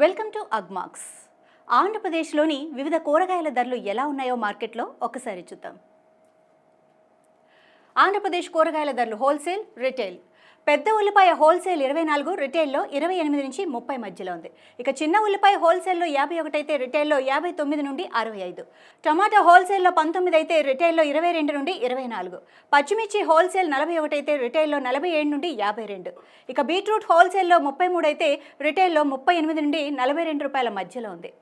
Welcome to Agmax ఆంధ్రప్రదేశ్లోని వివిధ కూరగాయల ధరలు ఎలా ఉన్నాయో మార్కెట్లో ఒకసారి చూద్దాం. ఆంధ్రప్రదేశ్ కూరగాయల ధరలు హోల్సేల్ రిటైల్. పెద్ద ఉల్లిపాయ హోల్సేల్ ఇరవై నాలుగు రిటైల్లో ఇరవై ఎనిమిది నుంచి ముప్పై మధ్యలో ఉంది. ఇక చిన్న ఉల్లిపాయ హోల్సేల్లో యాభై ఒకటి అయితే రిటైల్లో యాభై తొమ్మిది నుండి అరవై ఐదు. టమాటా హోల్సేల్లో పంతొమ్మిది అయితే రిటైల్లో ఇరవై రెండు నుండి ఇరవై నాలుగు. పచ్చిమిర్చి హోల్సేల్ నలభై ఒకటి అయితే రిటైల్లో నలభై ఏడు నుండి యాభై రెండు. ఇక బీట్రూట్ హోల్సేల్లో ముప్పై మూడు అయితే రిటైల్లో ముప్పై ఎనిమిది నుండి నలభై రెండు రూపాయల మధ్యలో ఉంది.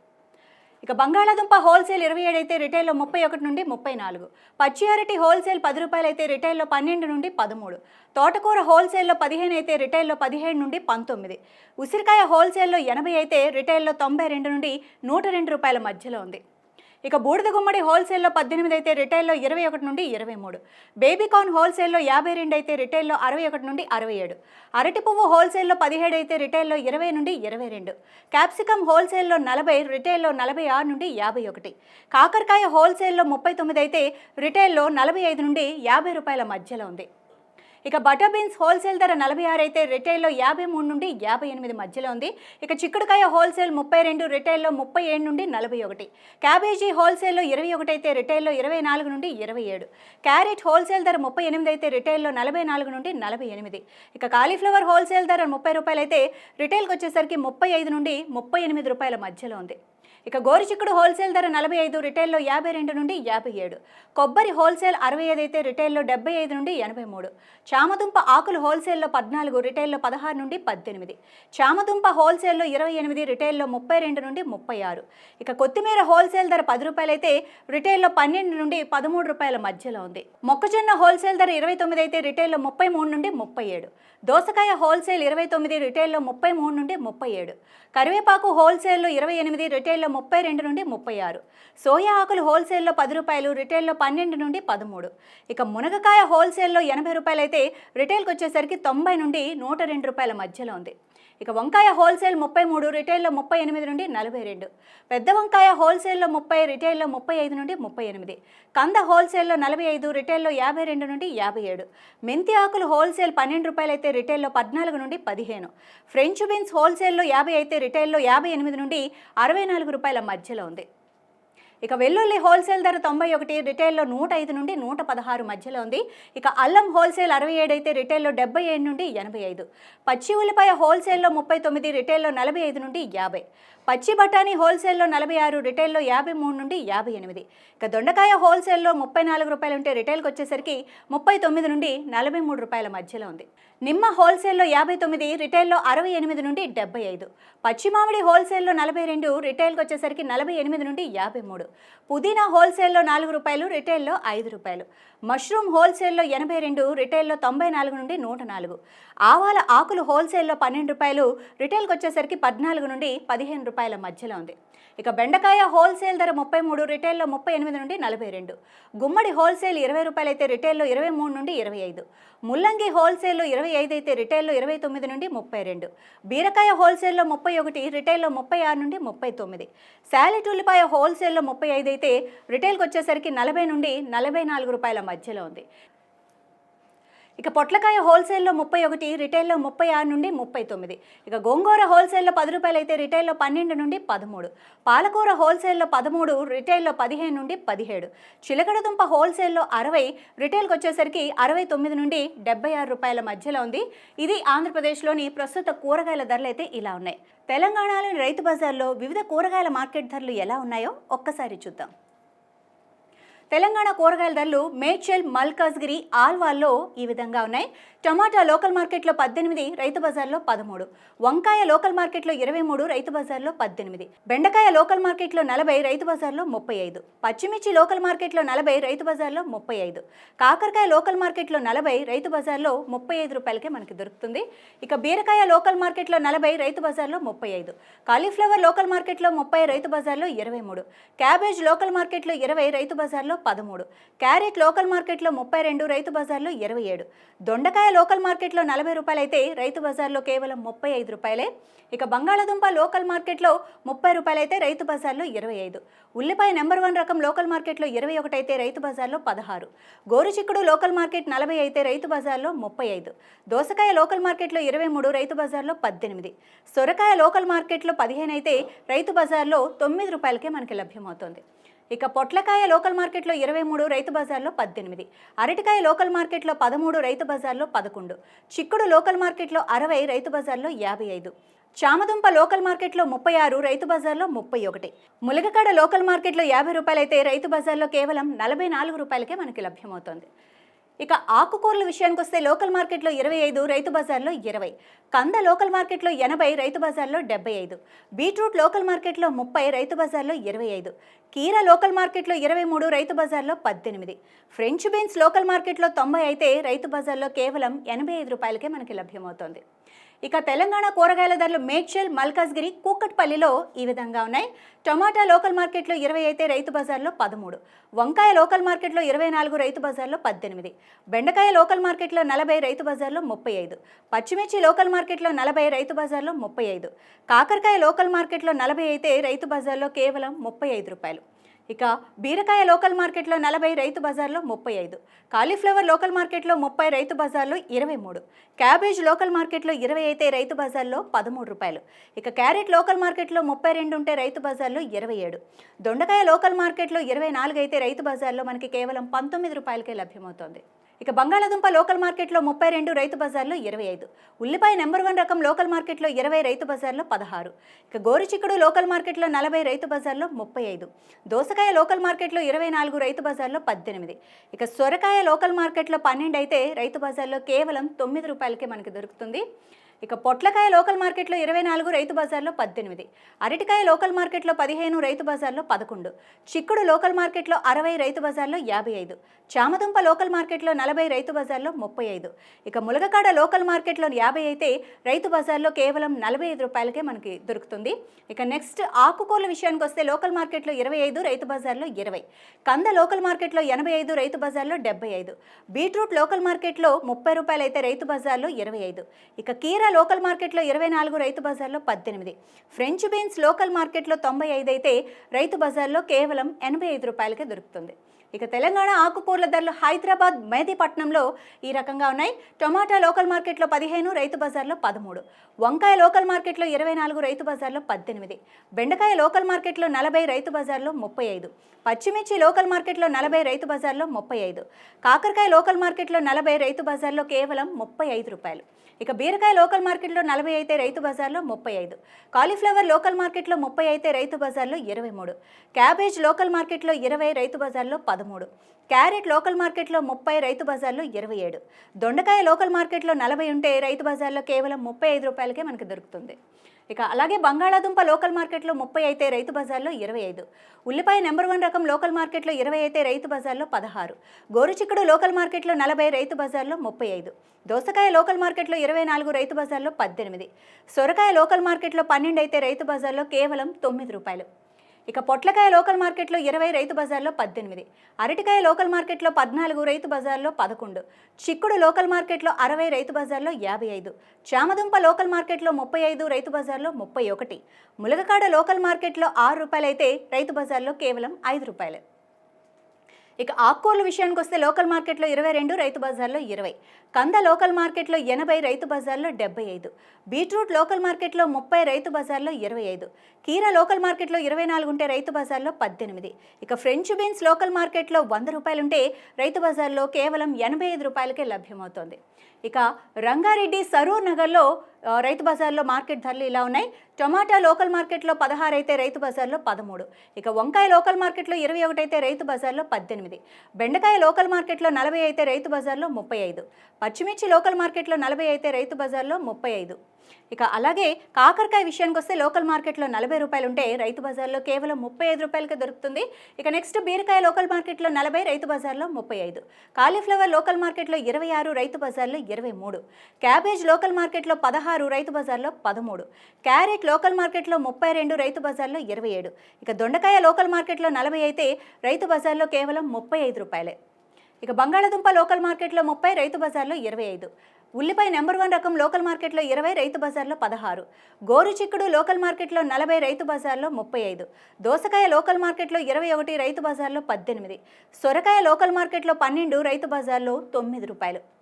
ఇక బంగాళాదుంప హోల్సేల్ ఇరవై ఏడు అయితే రిటైల్లో ముప్పై ఒకటి నుండి ముప్పై నాలుగు పచ్చి అరటి హోల్సేల్ పది రూపాయలు అయితే రిటైల్లో పన్నెండు నుండి పదమూడు. తోటకూర హోల్సేల్లో పదిహేను అయితే రిటైల్లో పదిహేడు నుండి పంతొమ్మిది. ఉసిరికాయ హోల్సేల్లో ఎనభై అయితే రిటైల్లో తొంభై రెండు నుండి నూట రెండు రూపాయల మధ్యలో ఉంది. ఇక బూడిద గుమ్మడి హోల్సేల్లో పద్దెనిమిది అయితే రిటైల్లో ఇరవై ఒకటి నుండి ఇరవై మూడు. బేబీకార్న్ హోల్సేల్లో యాభై రెండు అయితే రిటైల్లో అరవై ఒకటి నుండి అరవై ఏడు. అరటి పువ్వు హోల్సేల్లో పదిహేడు అయితే రిటైల్లో ఇరవై నుండి ఇరవై రెండు. క్యాప్సికమ్ హోల్సేల్లో నలభై రిటైల్లో నలభై ఆరు నుండి యాభై ఒకటి. కాకరకాయ హోల్సేల్లో ముప్పై తొమ్మిది అయితే రిటైల్లో నలభై ఐదు నుండి యాభై రూపాయల మధ్యలో ఉంది. ఇక బటర్ బీన్స్ హోల్సేల్ ధర నలభై ఆరు అయితే రిటైల్లో యాభై మూడు నుండి యాభై ఎనిమిది మధ్యలో ఉంది. ఇక చిక్కుడుకాయ హోల్సేల్ ముప్పై రెండు రిటైల్లో ముప్పై ఏడు నుండి నలభై ఒకటి. క్యాబేజీ హోల్సేల్లో ఇరవై ఒకటి అయితే రిటైల్లో ఇరవై నాలుగు నుండి ఇరవై ఏడు. క్యారెట్ హోల్సేల్ ధర ముప్పై ఎనిమిది అయితే రిటైల్లో నలభై నాలుగు నుండి నలభై ఎనిమిది. ఇక కాలీఫ్లవర్ హోల్సేల్ ధర ముప్పై రూపాయలు అయితే రిటైల్కి వచ్చేసరికి ముప్పై ఐదు నుండి ముప్పై ఎనిమిది రూపాయల మధ్యలో ఉంది. ఇక గోరుచిక్కుడు హోల్సేల్ ధర నలభై ఐదు రిటైల్లో యాభై రెండు నుండి యాభై ఏడు. కొబ్బరి హోల్సేల్ అరవై ఐదు అయితే రిటైల్లో డెబ్బై ఐదు నుండి ఎనభై మూడు. చామదుంప ఆకులు హోల్సేల్లో పద్నాలుగు రిటైల్లో పదహారు నుండి పద్దెనిమిది. చామదుంప హోల్సేల్లో ఇరవై ఎనిమిది రిటైల్లో ముప్పై రెండు నుండి ముప్పై ఆరు. ఇక కొత్తిమీర హోల్సేల్ ధర పది రూపాయలైతే రిటైల్లో పన్నెండు నుండి పదమూడు రూపాయల మధ్యలో ఉంది. మొక్కజొన్న హోల్సేల్ ధర ఇరవై తొమ్మిది అయితే రిటైల్లో ముప్పై మూడు నుండి ముప్పై ఏడు. దోసకాయ హోల్సేల్ ఇరవై తొమ్మిది రిటైల్లో ముప్పై మూడు నుండి ముప్పై ఏడు. కరివేపాకు హోల్సేల్లో ఇరవై ఎనిమిది రిటైల్ రిటైల్లో ముప్పై రెండు నుండి ముప్పై ఆరు. సోయా ఆకులు హోల్సేల్లో పది రూపాయలు రిటైల్లో పన్నెండు నుండి పదమూడు. ఇక మునగకాయ హోల్సేల్లో ఎనభై రూపాయలు అయితే రిటైల్కి వచ్చేసరికి తొంభై నుండి నూట రెండు రూపాయల మధ్యలో ఉంది. ఇక వంకాయ హోల్సేల్ ముప్పై మూడు రిటైల్లో ముప్పై ఎనిమిది నుండి నలభై రెండు. పెద్ద వంకాయ హోల్సేల్లో ముప్పై రిటైల్లో ముప్పై ఐదు నుండి ముప్పై ఎనిమిది. కంద హోల్సేల్లో నలభై ఐదు రిటైల్లో యాభై రెండు నుండి యాభై ఏడు. మెంతి ఆకులు హోల్సేల్ పన్నెండు రూపాయలు అయితే రిటైల్లో పద్నాలుగు నుండి పదిహేను. ఫ్రెంచ్ బీన్స్ హోల్సేల్లో యాభై అయితే రిటైల్లో యాభై ఎనిమిది నుండి అరవై నాలుగు రూపాయల మధ్యలో ఉంది. ఇక వెల్లుల్లి హోల్సేల్ ధర తొంభై ఒకటి రిటైల్లో నూట ఐదు నుండి నూట పదహారు మధ్యలో ఉంది. ఇక అల్లం హోల్సేల్ అరవై ఏడు అయితే రిటైల్లో డెబ్బై ఏడు నుండి ఎనభై ఐదు. పచ్చి ఉల్లిపాయ హోల్సేల్లో ముప్పై తొమ్మిది రిటైల్లో నలభై ఐదు నుండి యాభై. పచ్చి బఠానీ హోల్సేల్లో నలభై ఆరు రిటైల్లో యాభై మూడు నుండి యాభై ఎనిమిది. ఇక దొండకాయ హోల్సేల్లో ముప్పై నాలుగు రూపాయలు ఉంటే రిటైల్కి వచ్చేసరికి ముప్పై తొమ్మిది నుండి నలభై మూడు రూపాయల మధ్యలో ఉంది. నిమ్మ హోల్సేల్లో యాభై తొమ్మిది రిటైల్లో అరవై ఎనిమిది నుండి డెబ్బై ఐదు. పచ్చి మామిడి హోల్సేల్లో నలభై రెండు రిటైల్కి వచ్చేసరికి నలభై ఎనిమిది నుండి యాభై మూడు. పుదీనా హోల్సేల్లో నాలుగు రూపాయలు రిటైల్లో ఐదు రూపాయలు. మష్రూమ్ హోల్సేల్లో ఎనభై రెండు రిటైల్లో తొంభై నాలుగు నుండి నూట నాలుగు. ఆవాల ఆకులు హోల్సేల్లో పన్నెండు రూపాయలు రిటైల్కి వచ్చేసరికి పద్నాలుగు నుండి పదిహేను రూపాయల మధ్యలో ఉంది. ఇక బెండకాయ హోల్సేల్ ధర ముప్పై మూడు రిటైల్లో ముప్పై ఎనిమిది నుండి నలభై రెండు. గుమ్మడి హోల్సేల్ ఇరవై రూపాయలు అయితే రిటైల్లో ఇరవై మూడు నుండి ఇరవై ఐదు. ముల్లంగి హోల్సేల్లో ఇరవై ఐదు అయితే రిటైల్లో ఇరవై తొమ్మిది నుండి ముప్పై రెండు. బీరకాయ హోల్సేల్లో ముప్పై ఒకటి రిటైల్లో ముప్పై ఆరు నుండి ముప్పై తొమ్మిది. శాలెట్ ఉల్లిపాయ హోల్సేల్లో ముప్పై ఐదు అయితే రిటైల్కి వచ్చేసరికి నలభై నుండి నలభై నాలుగు రూపాయల మధ్యలో ఉంది. ఇక పొట్లకాయ హోల్సేల్లో ముప్పై ఒకటి రిటైల్లో ముప్పై ఆరు నుండి ముప్పై తొమ్మిది. ఇక గోంగూర హోల్సేల్లో పది రూపాయలు అయితే రిటైల్లో పన్నెండు నుండి పదమూడు. పాలకూర హోల్సేల్లో పదమూడు రిటైల్లో పదిహేను నుండి పదిహేడు. చిలకడదుంప హోల్సేల్లో అరవై రిటైల్కి వచ్చేసరికి అరవై తొమ్మిది నుండి డెబ్బై ఆరు రూపాయల మధ్యలో ఉంది. ఇది ఆంధ్రప్రదేశ్లోని ప్రస్తుత కూరగాయల ధరలు అయితే ఇలా ఉన్నాయి. తెలంగాణలోని రైతు బజార్లో వివిధ కూరగాయల మార్కెట్ ధరలు ఎలా ఉన్నాయో ఒక్కసారి చూద్దాం. తెలంగాణ కూరగాయల ధరలు మేడ్చల్ మల్కాజ్గిరి ఆల్వాల్లో ఈ విధంగా ఉన్నాయి. టమాటా లోకల్ మార్కెట్లో పద్దెనిమిది రైతు బజార్లో పదమూడు. వంకాయ లోకల్ మార్కెట్లో ఇరవై మూడు రైతు బజార్లో పద్దెనిమిది. బెండకాయ లోకల్ మార్కెట్లో నలభై రైతు బజార్లో ముప్పై ఐదు. పచ్చిమిర్చి లోకల్ మార్కెట్లో నలభై రైతు బజార్లో ముప్పై ఐదు. కాకరకాయ లోకల్ మార్కెట్లో నలభై రైతు బజార్లో ముప్పై ఐదు రూపాయలకే మనకి దొరుకుతుంది. ఇక బీరకాయ లోకల్ మార్కెట్లో నలభై రైతు బజార్లో ముప్పై ఐదు. కాలీఫ్లవర్ లోకల్ మార్కెట్లో ముప్పై రైతు బజార్లో ఇరవై మూడు. క్యాబేజ్ లోకల్ మార్కెట్లో ఇరవై రైతు బజార్లో పదమూడు. క్యారెట్ లోకల్ మార్కెట్లో ముప్పై రెండు రైతు బజార్లో ఇరవై ఏడు. దొండకాయ లోకల్ మార్కెట్లో నలభై రూపాయలైతే రైతు బజార్లో కేవలం ముప్పై ఐదు రూపాయలే. ఇక బంగాళాదుంప లోకల్ మార్కెట్లో ముప్పై రూపాయలైతే రైతు బజార్లో ఇరవై ఐదు. ఉల్లిపాయ నెంబర్ వన్ రకం లోకల్ మార్కెట్లో ఇరవై ఒకటి అయితే రైతు బజార్లో పదహారు. గోరుచిక్కుడు లోకల్ మార్కెట్ నలభై అయితే రైతు బజార్లో ముప్పై ఐదు. దోసకాయ లోకల్ మార్కెట్లో ఇరవై మూడు రైతు బజార్లో పద్దెనిమిది. సొరకాయ లోకల్ మార్కెట్లో పదిహేను అయితే రైతు బజార్లో తొమ్మిది రూపాయలకే మనకి లభ్యమవుతుంది. ఇక పొట్లకాయ లోకల్ మార్కెట్లో ఇరవై మూడు రైతు బజార్లో పద్దెనిమిది. అరటికాయ లోకల్ మార్కెట్లో పదమూడు రైతు బజార్లో పదకొండు. చిక్కుడు లోకల్ మార్కెట్లో అరవై రైతు బజార్లో యాభై ఐదు. చామదుంప లోకల్ మార్కెట్లో ముప్పై ఆరు రైతు బజార్లో ముప్పై ఒకటి. ములగకాడ లోకల్ మార్కెట్లో యాభై రూపాయలైతే రైతు బజార్లో కేవలం నలభై నాలుగు రూపాయలకే మనకి లభ్యమవుతోంది. ఇక ఆకుకూరల విషయానికి వస్తే లోకల్ మార్కెట్లో ఇరవై ఐదు రైతు బజార్లో ఇరవై. కంద లోకల్ మార్కెట్లో ఎనభై రైతు బజార్లో డెబ్బై ఐదు. బీట్రూట్ లోకల్ మార్కెట్లో ముప్పై రైతు బజార్లో ఇరవై ఐదు. కీర లోకల్ మార్కెట్లో ఇరవై మూడు రైతు బజార్లో పద్దెనిమిది. ఫ్రెంచ్ బీన్స్ లోకల్ మార్కెట్లో తొంభై అయితే రైతు బజార్లో కేవలం ఎనభై ఐదు రూపాయలకే మనకి లభ్యమవుతోంది. ఇక తెలంగాణ కూరగాయల ధరలు మేడ్చల్ మల్కాజ్గిరి కూకట్పల్లిలో ఈ విధంగా ఉన్నాయి. టమాటా లోకల్ మార్కెట్లో ఇరవై అయితే రైతు బజార్లో పదమూడు. వంకాయ లోకల్ మార్కెట్లో ఇరవై నాలుగు రైతు బజార్లో పద్దెనిమిది. బెండకాయ లోకల్ మార్కెట్లో నలభై రైతు బజార్లో ముప్పై ఐదు. పచ్చిమిర్చి లోకల్ మార్కెట్లో నలభై రైతు బజార్లో ముప్పై ఐదు. కాకరకాయ లోకల్ మార్కెట్లో నలభై అయితే రైతు బజార్లో కేవలం ముప్పై ఐదు రూపాయలు. ఇక బీరకాయ లోకల్ మార్కెట్లో నలభై రైతు బజార్లో ముప్పై ఐదు. కాలీఫ్లవర్ లోకల్ మార్కెట్లో ముప్పై రైతు బజార్లో ఇరవై మూడు. క్యాబేజ్ లోకల్ మార్కెట్లో ఇరవై అయితే రైతు బజార్లో పదమూడు రూపాయలు. ఇక క్యారెట్ లోకల్ మార్కెట్లో ముప్పై రెండు ఉంటే రైతు బజార్లో ఇరవై ఏడు. దొండకాయ లోకల్ మార్కెట్లో ఇరవై నాలుగు అయితే రైతు బజార్లో మనకి కేవలం పంతొమ్మిది రూపాయలకే లభ్యమవుతోంది. ఇక బంగాళాదుంప లోకల్ మార్కెట్లో ముప్పై రెండు రైతు బజార్లో ఇరవై ఐదు. ఉల్లిపాయ నెంబర్ వన్ రకం లోకల్ మార్కెట్లో ఇరవై రైతు బజార్లో పదహారు. ఇక గోరుచిక్కుడు లోకల్ మార్కెట్లో నలభై రైతు బజార్లో ముప్పై ఐదు. దోసకాయ లోకల్ మార్కెట్లో ఇరవై నాలుగు రైతు బజార్లో పద్దెనిమిది. ఇక సొరకాయ లోకల్ మార్కెట్లో పన్నెండు అయితే రైతు బజార్లో కేవలం తొమ్మిది రూపాయలకే మనకి దొరుకుతుంది. ఇక పొట్లకాయ లోకల్ మార్కెట్లో ఇరవై నాలుగు రైతు బజార్లో పద్దెనిమిది. అరటికాయ లోకల్ మార్కెట్లో పదిహేను రైతు బజార్లో పదకొండు. చిక్కుడు లోకల్ మార్కెట్లో అరవై రైతు బజార్లో యాభై ఐదు. చామదుంప లోకల్ మార్కెట్లో నలభై రైతు బజార్లో ముప్పై ఐదు. ఇక ములగకాడ లోకల్ మార్కెట్లో యాభై అయితే రైతు బజార్లో కేవలం నలభై ఐదు రూపాయలకే మనకి దొరుకుతుంది. ఇక నెక్స్ట్ ఆకుకూరల విషయానికి వస్తే లోకల్ మార్కెట్లో ఇరవై ఐదు రైతు బజార్లో ఇరవై. కంద లోకల్ మార్కెట్లో ఎనభై ఐదు రైతు బజార్లో డెబ్బై ఐదు. బీట్రూట్ లోకల్ మార్కెట్లో ముప్పై రూపాయలు అయితే రైతు బజార్లో ఇరవై ఐదు. ఇక కీరా లోకల్ మార్కెట్లో ఇరవై నాలుగు రైతు బజార్లో పద్దెనిమిది. ఫ్రెంచ్ బీన్స్ లోకల్ మార్కెట్లో తొంభై ఐదు అయితే రైతు బజార్లో కేవలం ఎనభై ఐదు రూపాయలకే దొరుకుతుంది. ఇక తెలంగాణ ఆకుకూరల ధరలు హైదరాబాద్ మెహదీపట్నంలో ఈ రకంగా ఉన్నాయి. టొమాటా లోకల్ మార్కెట్లో పదిహేను రైతు బజార్లో పదమూడు. వంకాయ లోకల్ మార్కెట్లో ఇరవై నాలుగు రైతు బజార్లో పద్దెనిమిది. బెండకాయ లోకల్ మార్కెట్లో నలభై రైతు బజార్లో ముప్పై ఐదు. పచ్చిమిర్చి లోకల్ మార్కెట్లో నలభై రైతు బజార్లో ముప్పై ఐదు. కాకరకాయ లోకల్ మార్కెట్లో నలభై రైతు బజార్లో కేవలం ముప్పై ఐదు రూపాయలు. ఇక బీరకాయ లోకల్ మార్కెట్లో నలభై అయితే రైతు బజార్లో ముప్పై ఐదు. కాలీఫ్లవర్ లోకల్ మార్కెట్లో ముప్పై అయితే రైతు బజార్లో ఇరవై మూడు. క్యాబేజ్ లోకల్ మార్కెట్లో ఇరవై రైతు బజార్లో పదమూడు. క్యారెట్ లోకల్ మార్కెట్లో ముప్పై రైతు బజార్లో ఇరవై ఏడు. దొండకాయ లోకల్ మార్కెట్లో నలభై ఉంటే రైతు బజార్లో కేవలం ముప్పై ఐదు రూపాయలకే మనకి దొరుకుతుంది. ఇక అలాగే బంగాళాదుంప లోకల్ మార్కెట్లో ముప్పై అయితే రైతు బజార్లో ఇరవై ఐదు. ఉల్లిపాయ నెంబర్ వన్ రకం లోకల్ మార్కెట్లో ఇరవై అయితే రైతు బజార్లో పదహారు. గోరుచిక్కుడు లోకల్ మార్కెట్లో నలభై రైతు బజార్లో ముప్పై ఐదు. దోసకాయ లోకల్ మార్కెట్లో ఇరవై నాలుగు రైతు బజార్లో పద్దెనిమిది. సొరకాయ లోకల్ మార్కెట్లో పన్నెండు అయితే రైతు బజార్లో కేవలం తొమ్మిది రూపాయలు. ఇక పొట్లకాయ లోకల్ మార్కెట్లో ఇరవై రైతు బజార్లో పద్దెనిమిది. అరటికాయ లోకల్ మార్కెట్లో పద్నాలుగు రైతు బజార్లో పదకొండు. చిక్కుడు లోకల్ మార్కెట్లో అరవై రైతు బజార్లో యాభై ఐదు. చామదుంప లోకల్ మార్కెట్లో ముప్పై ఐదు రైతు బజార్లో ముప్పై ఒకటి. ములగకాడ లోకల్ మార్కెట్లో ఆరు రూపాయలైతే రైతు బజార్లో కేవలం ఐదు రూపాయలే. ఇక ఆకుకూరల విషయానికి వస్తే లోకల్ మార్కెట్లో ఇరవై రెండు రైతు బజార్లో ఇరవై. కంద లోకల్ మార్కెట్లో ఎనభై రైతు బజార్లో డెబ్బై ఐదు. బీట్రూట్ లోకల్ మార్కెట్లో ముప్పై రైతు బజార్లో ఇరవై ఐదు. కీర లోకల్ మార్కెట్లో ఇరవై నాలుగు ఉంటే రైతు బజార్లో పద్దెనిమిది. ఇక ఫ్రెంచ్ బీన్స్ లోకల్ మార్కెట్లో వంద రూపాయలుంటే రైతు బజార్లో కేవలం ఎనభై ఐదు రూపాయలకే లభ్యమవుతోంది. ఇక రంగారెడ్డి సరూర్ నగర్లో రైతు బజార్లో మార్కెట్ ధరలు ఇలా ఉన్నాయి. టొమాటో లోకల్ మార్కెట్లో పదహారు అయితే రైతు బజార్లో పదమూడు. ఇక వంకాయ లోకల్ మార్కెట్లో ఇరవై ఒకటి అయితే రైతు బజార్లో పద్దెనిమిది. బెండకాయ లోకల్ మార్కెట్లో నలభై అయితే రైతు బజార్లో ముప్పై ఐదు. పచ్చిమిర్చి లోకల్ మార్కెట్లో నలభై అయితే రైతు బజార్లో ముప్పై ఐదు. ఇక అలాగే కాకరకాయ విషయానికి వస్తే లోకల్ మార్కెట్లో నలభై రూపాయలు ఉంటే రైతు బజార్లో కేవలం ముప్పై ఐదు రూపాయలకే దొరుకుతుంది. ఇక నెక్స్ట్ బీరకాయ లోకల్ మార్కెట్లో నలభై రైతు బజార్లో ముప్పై ఐదు. కాలీఫ్లవర్ లోకల్ మార్కెట్లో ఇరవై ఆరు రైతు బజార్లో ఇరవై మూడు. క్యాబేజ్ లోకల్ మార్కెట్లో పదహారు రైతు బజార్లో పదమూడు. క్యారెట్ లోకల్ మార్కెట్లో ముప్పై రెండు రైతు బజార్లో ఇరవై ఏడు. ఇక దొండకాయ లోకల్ మార్కెట్లో నలభై అయితే రైతు బజార్లో కేవలం ముప్పై ఐదు రూపాయలే. ఇక బంగాళాదుంప లోకల్ మార్కెట్లో ముప్పై రైతు బజార్లో ఇరవై ఐదు. ఉల్లిపాయ నెంబర్ వన్ రకం లోకల్ మార్కెట్లో ఇరవై రైతు బజార్లో పదహారు. గోరు చిక్కుడు లోకల్ మార్కెట్లో నలభై రైతు బజార్లో ముప్పై ఐదు. దోసకాయ లోకల్ మార్కెట్లో ఇరవై ఒకటి రైతు బజార్లో పద్దెనిమిది. సొరకాయ లోకల్ మార్కెట్లో పన్నెండు రైతు బజార్లో తొమ్మిది రూపాయలు.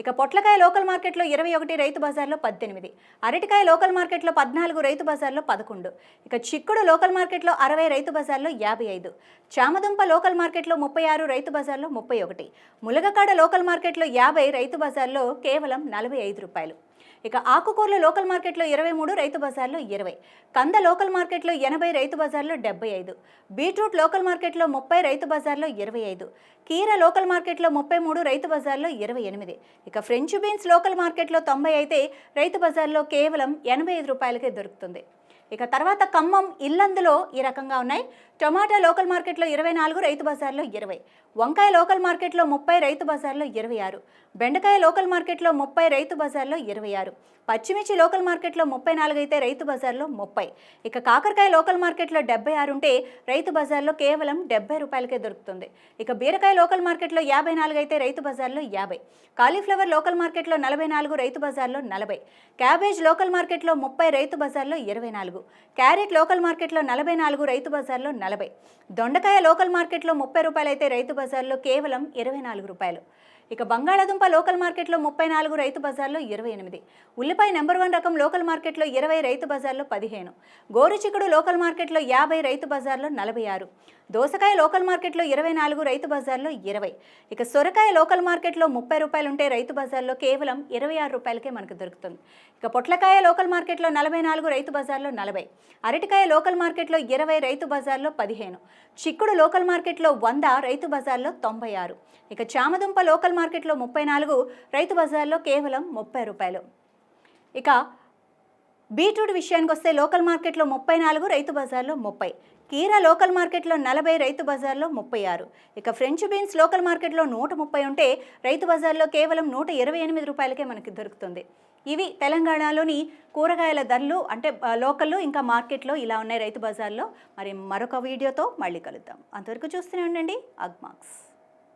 ఇక పొట్లకాయ లోకల్ మార్కెట్లో ఇరవై ఒకటి రైతు బజార్లో పద్దెనిమిది. అరటికాయ లోకల్ మార్కెట్లో పద్నాలుగు రైతు బజార్లో పదకొండు. ఇక చిక్కుడు లోకల్ మార్కెట్లో అరవై రైతు బజార్లో యాభై ఐదు. చామదుంప లోకల్ మార్కెట్లో ముప్పై ఆరు రైతు బజార్లో ముప్పై ఒకటి. ములగకాడ లోకల్ మార్కెట్లో యాభై రైతు బజార్లో కేవలం నలభై ఐదు రూపాయలు. ఇక ఆకుకూరలు లోకల్ మార్కెట్లో ఇరవై మూడు రైతు బజార్లో ఇరవై. కంద లోకల్ మార్కెట్లో ఎనభై రైతు బజార్లో డెబ్బై ఐదు. బీట్రూట్ లోకల్ మార్కెట్లో ముప్పై రైతు బజార్లో ఇరవై ఐదు. కీర లోకల్ మార్కెట్లో ముప్పై మూడు రైతు బజార్లో ఇరవై ఎనిమిది. ఇక ఫ్రెంచ్ బీన్స్ లోకల్ మార్కెట్లో తొంభై అయితే రైతు బజార్లో కేవలం ఎనభై ఐదు రూపాయలకే దొరుకుతుంది. ఇక తర్వాత ఖమ్మం ఇల్లందులో ఈ రకంగా ఉన్నాయి. టమాటా లోకల్ మార్కెట్లో ఇరవై నాలుగు రైతు బజార్లో ఇరవై. వంకాయ లోకల్ మార్కెట్లో ముప్పై రైతు బజార్లో ఇరవై ఆరు. బెండకాయ లోకల్ మార్కెట్లో ముప్పై రైతు బజార్లో ఇరవై ఆరు. పచ్చిమిర్చి లోకల్ మార్కెట్లో ముప్పై నాలుగు అయితే రైతు బజార్లో ముప్పై. ఇక కాకరకాయ లోకల్ మార్కెట్లో డెబ్బై ఆరు ఉంటే రైతు బజార్లో కేవలం డెబ్బై రూపాయలకే దొరుకుతుంది. ఇక బీరకాయ లోకల్ మార్కెట్లో యాభై నాలుగు అయితే రైతు బజార్లో యాభై. కాలీఫ్లవర్ లోకల్ మార్కెట్లో నలభై నాలుగు రైతు బజార్లో నలభై. క్యాబేజ్ లోకల్ మార్కెట్లో ముప్పై రైతు బజార్లో ఇరవై నాలుగు. క్యారెట్ లోకల్ మార్కెట్లో నలభై నాలుగు రైతు బజార్లో నలభై. దొండకాయ లోకల్ మార్కెట్లో ముప్పై రూపాయలు అయితే రైతు బజార్లో కేవలం ఇరవై నాలుగు రూపాయలు. ఇక బంగాళాదుంప లోకల్ మార్కెట్లో ముప్పై నాలుగు రైతు బజార్లో ఇరవై ఎనిమిది. ఉల్లిపాయ నెంబర్ వన్ రకం లోకల్ మార్కెట్లో ఇరవై రైతు బజార్లో పదిహేను. గోరుచిక్కుడు లోకల్ మార్కెట్లో యాభై రైతు బజార్లో నలభై ఆరు. దోసకాయ లోకల్ మార్కెట్లో ఇరవై నాలుగు రైతు బజార్లో ఇరవై. ఇక సొరకాయ లోకల్ మార్కెట్లో ముప్పై రూపాయలు ఉంటే రైతు బజార్లో కేవలం ఇరవై ఆరు రూపాయలకే మనకు దొరుకుతుంది. ఇక పొట్లకాయ లోకల్ మార్కెట్లో నలభై నాలుగు రైతు బజార్లో నలభై. అరటికాయ లోకల్ మార్కెట్లో ఇరవై రైతు బజార్లో పదిహేను. చిక్కుడు లోకల్ మార్కెట్లో వంద రైతు బజార్లో తొంభై ఆరు. ఇక చామదుంప లోకల్ మార్కెట్లో ముప్పై నాలుగు రైతు బజార్లో కేవలం ముప్పై రూపాయలు. ఇక బీట్రూట్ విషయానికి వస్తే లోకల్ మార్కెట్లో ముప్పై నాలుగు రైతు బజార్లో ముప్పై. కీరా లోకల్ మార్కెట్లో నలభై రైతు బజార్లో ముప్పై ఆరు. ఇక ఫ్రెంచ్ బీన్స్ లోకల్ మార్కెట్లో నూట ముప్పై ఉంటే రైతు బజార్లో కేవలం నూట ఇరవై ఎనిమిది రూపాయలకే మనకి దొరుకుతుంది. ఇవి తెలంగాణలోని కూరగాయల ధరలు అంటే లోకల్లో ఇంకా మార్కెట్లో ఇలా ఉన్నాయి రైతు బజార్లో. మరి మరొక వీడియోతో మళ్ళీ కలుద్దాం. అంతవరకు చూస్తూనే ఉండండి. అగ్మాక్స్